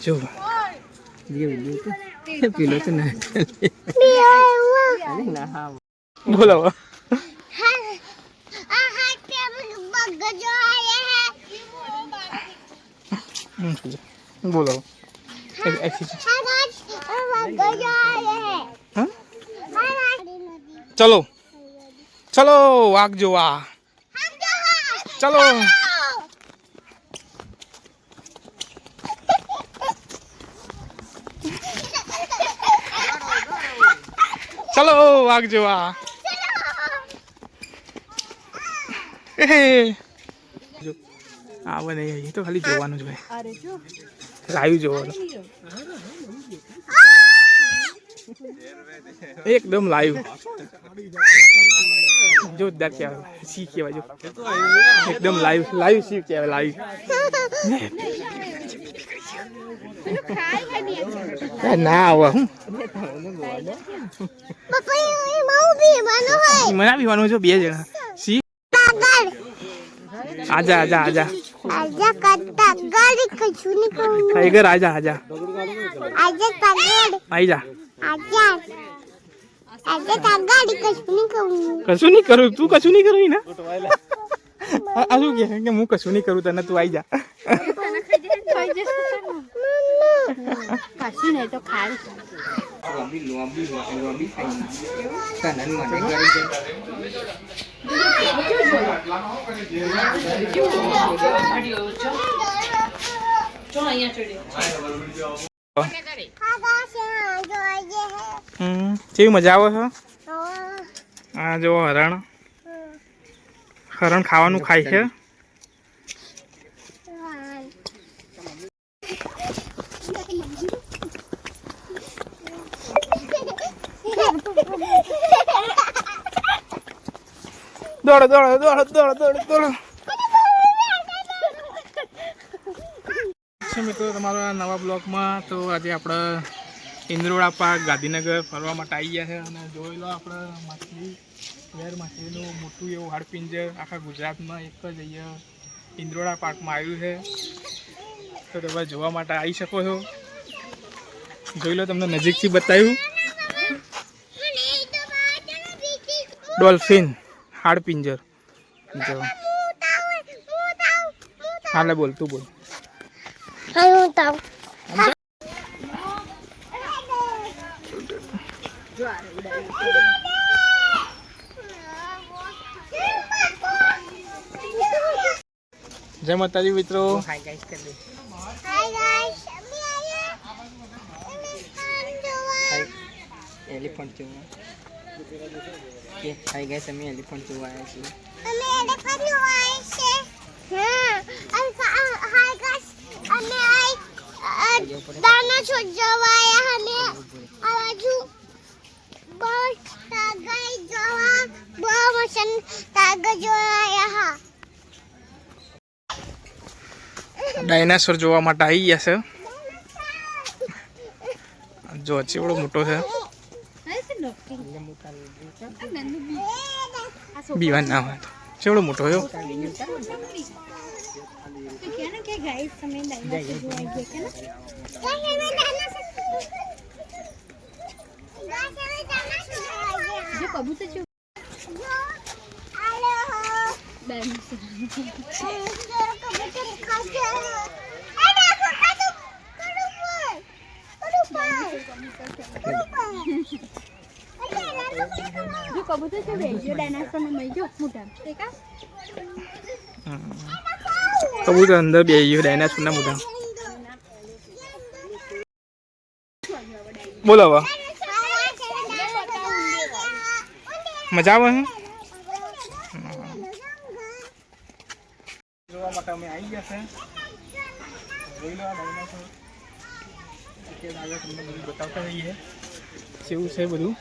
જો પેલો તો ના બોલો હવે. હમ, બોલો. હવે. એક- એક- હા? ચલો. ચલો વાઘ જોવા ચલો. ચલો વાઘ જોવા. આવે નહીં એ તો ખાલી જોવાનું જ ભાઈ લાઈવ જોવાનું એકદમ લાઈવ. જોરદાર કહેવાય. સી કહેવાય જો. એકદમ લાઈવ લાઈવ સી કહેવાય લાઈવ. ના આવે હું મને આપીવાનું છે બે જણા સી આજા આજા આજા આજા કરતા ગાડી કશું નહીં કહું ટાઈગર આજા આજા આજા જા આજા આજા તગાડી કશું નહીં કહું કશું નહીં કરું તું કશું નહીં કરું ને આ શું કહે? કે હું કશું નહીં કરું તને તું આવી જા. કશું નહીં તો ખાઈ હમ કેવી મજા આવે છે આ જો હરણ. હરણ ખાવાનું ખાય છે. દોડો દોડો દોડો દોડો દોડો મિત્રો, તમારા નવા બ્લોગમાં તો આજે આપણે ઇન્દ્રોડા પાર્ક ગાંધીનગર ફરવા માટે આવી ગયા છે અને જોઈ લો આપણે માછલી. વેર માછલીનું મોટું એવું હાડપિંજર આખા ગુજરાતમાં એક જ અહીંયા ઇન્દ્રોડા પાર્કમાં આવ્યું છે. તો તમે જોવા માટે આવી શકો છો. જોઈ લો તમને નજીકથી બતાવ્યું. ડોલ્ફિન હાડપિંજર. જો. હાલે બોલ, તું બોલ. હું જય માતાજી મિત્રો. હાય ગાઈસ અમે આયા અમે એલિફન્ટ જોવા. હાય ગાઈસ અમે એલિફન્ટ જોવા આવ્યા છીએ. અમે એલિફન્ટ જોવા આયા છે હા હાય ગાઈસ અમે આય દાના છોડ જોવા આવ્યા અમે આ બાજુ જોવા બહુ તાગા જોવા આયા હા. ડાયનાસોર જોવા માટે આવી ગયા છે. જો ચેવડો મોટો છે. બીવાન ના હોય તો. ચેવડો મોટો છે જો કબૂતર છે વેજ્યો ડાયનાસોર ને મળી જો મોટા તે કા કબૂતર અંદર બે ગયો ડાયનાસોર ના મોટા બોલો હવે મજા આવે જોવા અમે આવી ગયા છે જોઈ લો આ ડાયનાસોર અત્યારે આગળ તમને બધું બતાવતા રહીએ. કેવું છે બધું?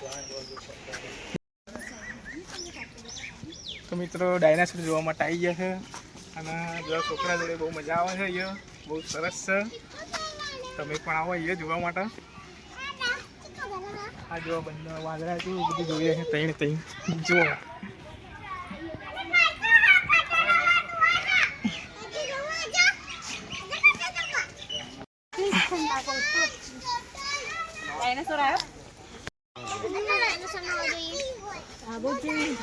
તો મિત્રો ડાયનાસોર જોવા માટે આવી ગયા છે. અને બધા છોકરા જોડે બહુ મજા આવે છે અહીંયા. બહુ સરસ છે. તમે પણ આવો અહીંયા જોવા માટે. આ જોવા બંને વાદળા છે બધું જોઈએ છે તૈણ તૈણ જુઓ. ડાયનાસોર આવ્યો આ બહુ જેવી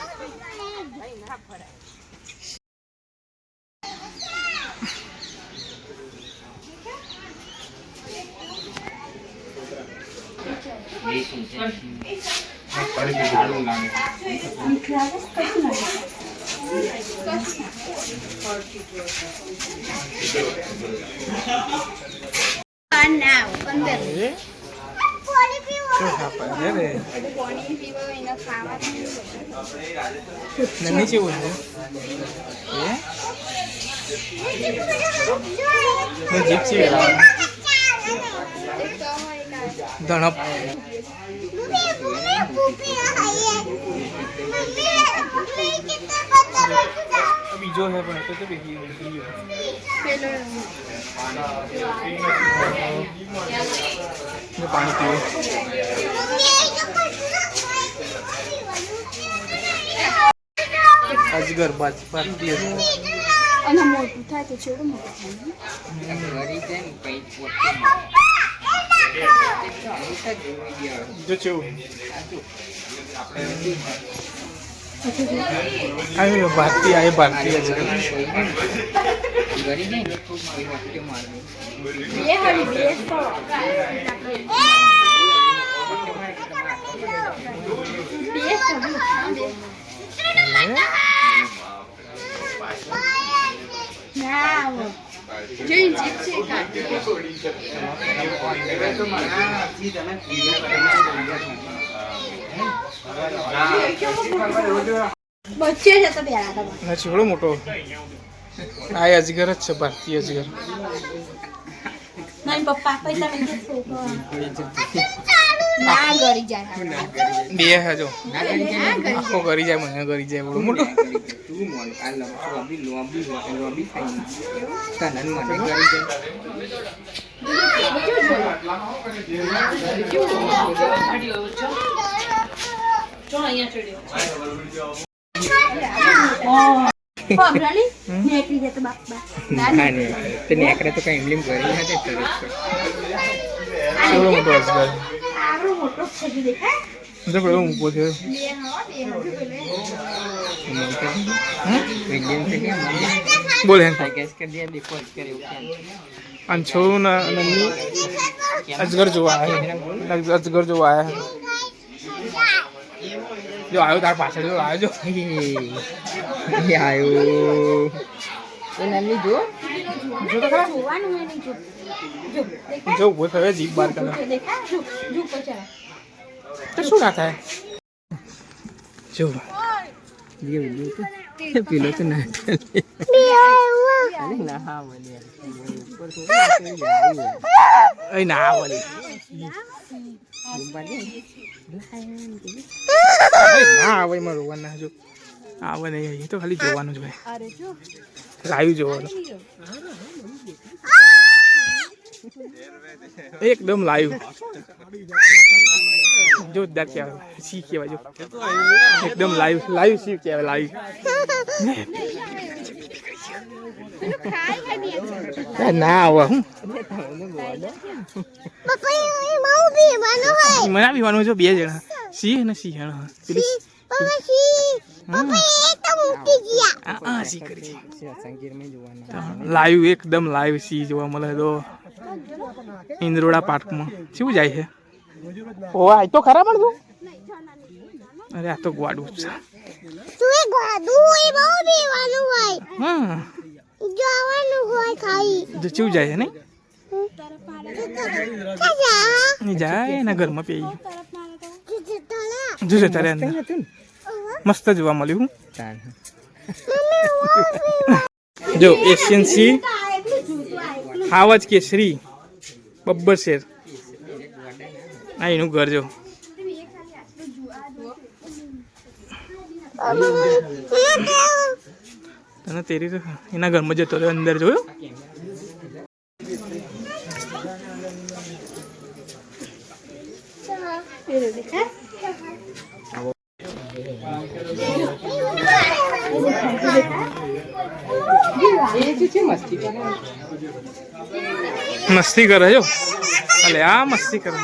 ના અંદર પાણી પીવો શું ખાપા છે રે નની જેવું છે? ધણપ. બીજો હે પણ તો તો બીજી બીજો પેલો ને પાણી પીવું અજગર બાજ ભારતીય છે અને મોટું થાય તો છોડો મોટું થાય જો કેવું આવ્યો ભારતીય આ ભારતીય છે જાય ને છેવડો મોટો. આ અજગર જ છે ભારતીય અજગર. બે હે જો ના ગરી જાય. ને આખો કરી જાય મને કરી જાય બહુ મોટો. મને ગરી જાય પગલાલી નેકળી જતો બાપ ના નહીં તે નેકડે તો કઈ ઇમલીમ કરી તરત મોટો મોટો દેખાય જો પેલો ઊભો થયો બે બે હજુ બોલ ગેસ કે દે દેખો અને છો ના નન્ની અજગર જોવા આવ્યા અજગર જોવા આવ્યા જો આવ્યો તાર પાછળ જો આવ્યો જો આયો એ નલ્લી જો જો તો ખરા જોવાનું હોય નહીં જો જો ઊભો થયો જીભ બહાર કાઢો જો તો શું ના થાય જો જે વિડિયો તો પેલો તો ના ચાલે ના આવે ના આવે એમાં રોવાનું ના આવે નહીં અહીં તો ખાલી જોવાનું જ ભાઈ લાઈવ જોવાનું એકદમ લાઈવ જોરદાર કહેવાય સી કહેવાય જો. એકદમ લાઈવ લાઈવ સી કહેવાય લાઈવ ના આવે. હું મને આપીવાનું છે બે જણા. સિંહ અને સી કરી છે? સંગીર મેં જોવાના લાઈવ એકદમ લાઈવ સી જોવા મળે તો. ઇન્દ્રોડા પાર્કમાં. શું જાય છે? ઓ તો ખરા પણ તું? અરે આ તો ગોડું છે. હા. જો ચેવું જાય છે નહીં? એ જાય એના ઘરમાં પી જોજે તારે અંદર મસ્ત જોવા મળ્યું જો એશિયન સી હાવજ કેસરી બબ્બર શેર. આ એનું ઘર જો. તને તેરી તો એના ઘરમાં જતો રહ્યો, અંદર જોયો? મસ્તી કરે જો. અલે, આ મસ્તી કરે.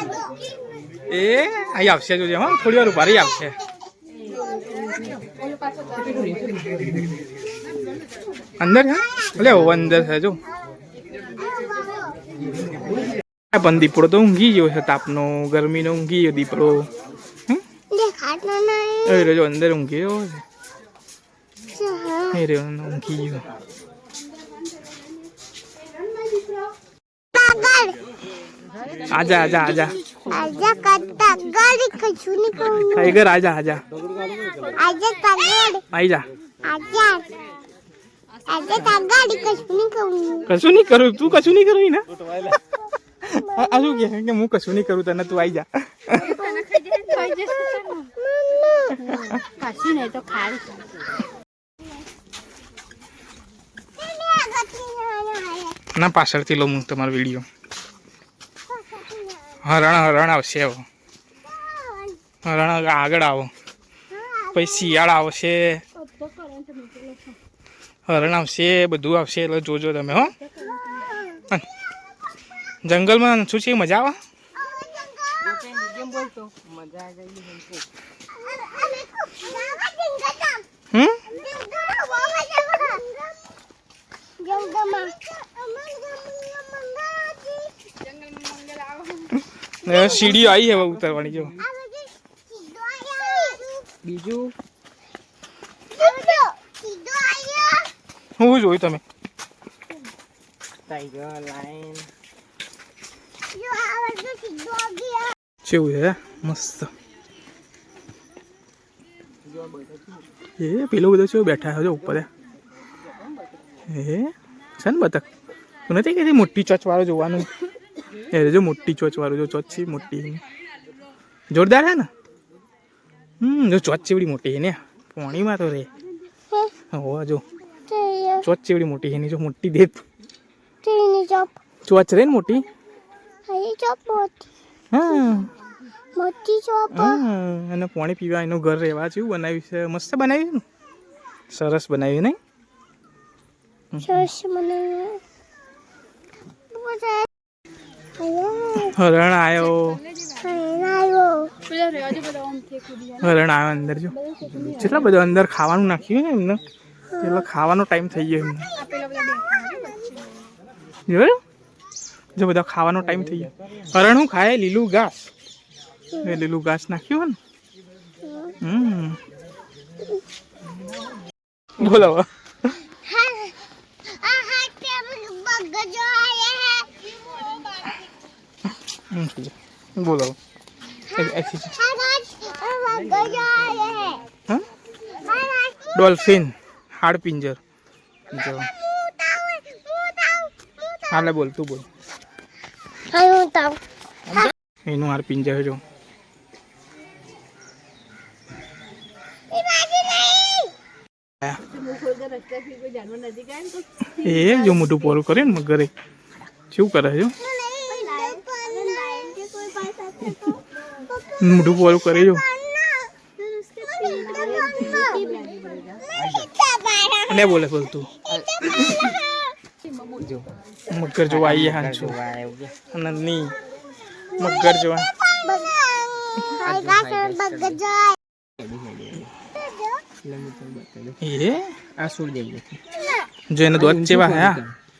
એ અહીં આવશે જોજે હા થોડી વાર ઊભા રહી આવશે. અંદર અલે ઓ અંદર છે જો. પણ દીપડો તો ઊંઘી ગયો છે તાપનો ગરમીનો ઊંઘી ગયો દીપડો. એ રહ્યો જો અંદર ઊંઘી ગયો છે એ રહ્યો ઊંઘી ગયો. આજા આજા આજા. આજા કરતા ગાડી કશું નહીં કહું ટાઈગર આજા આજા આજા તગડ આઈ જા આજા આજા તગાડી કશું નહીં કહું કશું નહીં કરું તું કશું નહીં કરું ને આ આ શું કહે કે હું કશું નહીં કરું તને તું આવી જા પાછી નહીં તો ખાઈ ના પાછળથી લો હા, રણ રણ આવશે રણ આગળ આવો. પછી શિયાળ આવશે. હરણ આવશે, બધું આવશે, એટલે જોજો તમે, હો. જંગલમાં શું છે, મજા આવે? હમ? સીડીઓ આવી હવે ઉતરવાની જો. બીજું? શું જોયું તમે? કેવું છે મસ્ત. એ પેલું બધું છે બેઠા છે ઉપર એ છે ને બતક તું નથી કહેતી મોટી ચોચ વાળો જોવાનું? એ જો મોટી ચોચ વાળું જો ચોચ છે મોટી જોરદાર હે ને? હમ, જો ચોચ ચીવડી મોટી હે ને. પાણીમાં તો રે. હોવા, જો. ચોચ ચીવડી મોટી છે એની જો મોટી દેત ચોચ રે ને મોટી? હા મોટી ચોપ હા અને પાણી પીવા એનું ઘર રહેવા જેવું બનાવ્યું છે. મસ્ત બનાવ્યું ને? સરસ બનાવ્યું નહીં? સરસ મને હરણ આવ્યો હરણ આવ્યો અંદર, જો. જેટલા બધા અંદર ખાવાનું નાખ્યું ને એમને? એટલે ખાવાનો ટાઈમ થઈ ગયો એમને. જોયું? જો બધા ખાવાનો ટાઈમ થઈ ગયો. હરણ હું ખાય? લીલું ઘાસ. એ લીલું ઘાસ નાખ્યું હોય ને? હમ. બોલો. હા હા કે બગજો આયા આ ડોલ્ફિન હાડપિંજર પિંજર હાલે બોલ તું બોલ એનું હાર પિંજર જો એ જો મોટું પોલ કરે ને ઘરે શું કરે છે મોટું બોલ કરે જો અને બોલે બોલ તું મગર જોવા આવીએ હાલ છો. નહીં મગર જોવા. હું. એ આ છોડ દેવું જો એને દોત જેવા હે.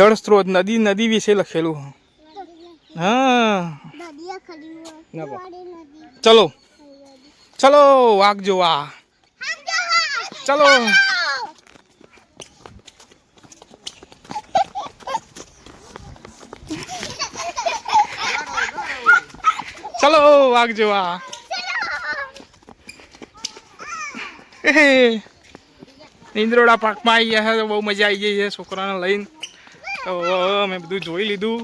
જળ સ્ત્રોત નદી નદી વિશે લખેલું. હા. ચલો. ચલો વાઘ જોવા. ચલો. ચલો વાઘ જોવા. ઇન્દ્રોડા પાર્કમાં આવી ગયા છે તો બહુ મજા આવી ગઈ છે છોકરાને લઈને. તો મેં બધું જોઈ લીધું.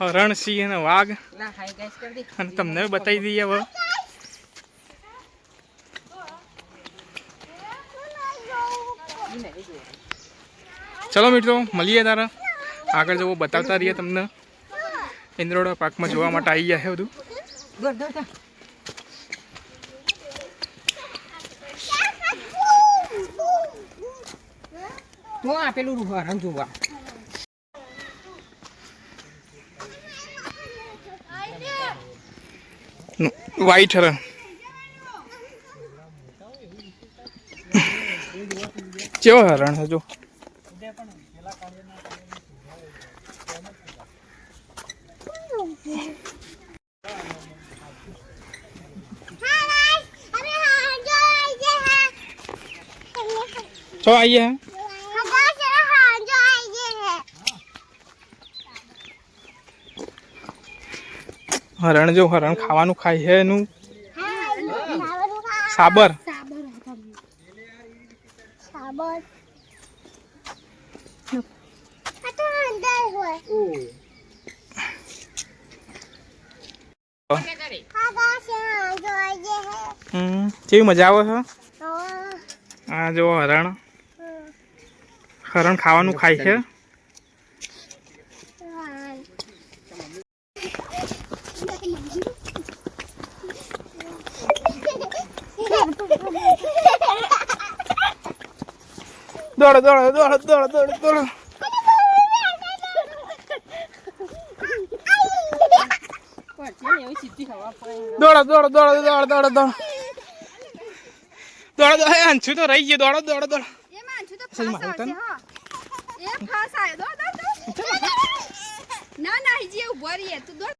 હરણ સિંહ અને વાઘ. લા હાય ગાઈસ કરી દે. અને તમને બતાવી દઈએ હવે. ચલો મિત્રો મળીએ તારા. આગળ જવું બતાવતા રહીએ તમને. ઇન્દ્રોડા પાર્કમાં જોવા માટે આવી ગયા છે બધું. હું આપેલું હરણ જોવા. વાઈટ હરણ કેવો હરણ હજુ? છો આઈએ હરણ જો હરણ ખાવાનું ખાય છે એનું? સાબર. કેવી મજા આવે છે આ જો હરણ. હરણ ખાવાનું ખાય છે. દોડો દોડો દોડો દોડો દોડો દોડો દોડો દોડો દોડો દોડો દોડો દોડો દોડો દોડો અંશુ તો રહી ગયો દોડો દોડો દોડો મારું તને? ના ના હજી ઊભો રહીએ તું દોડ